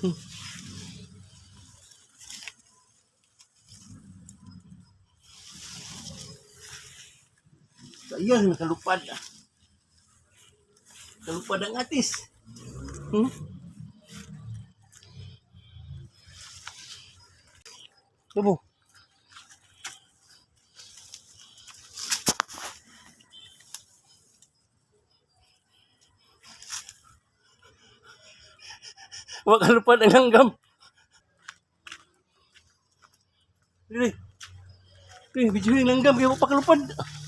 Iya, so, yun, nakalupad. Nakalupad ang atis. Hmm? Tubo. Wakalupad ang hanggam. Dili. Kaya, video yung hanggam. Kaya, wakalupad. Kaya,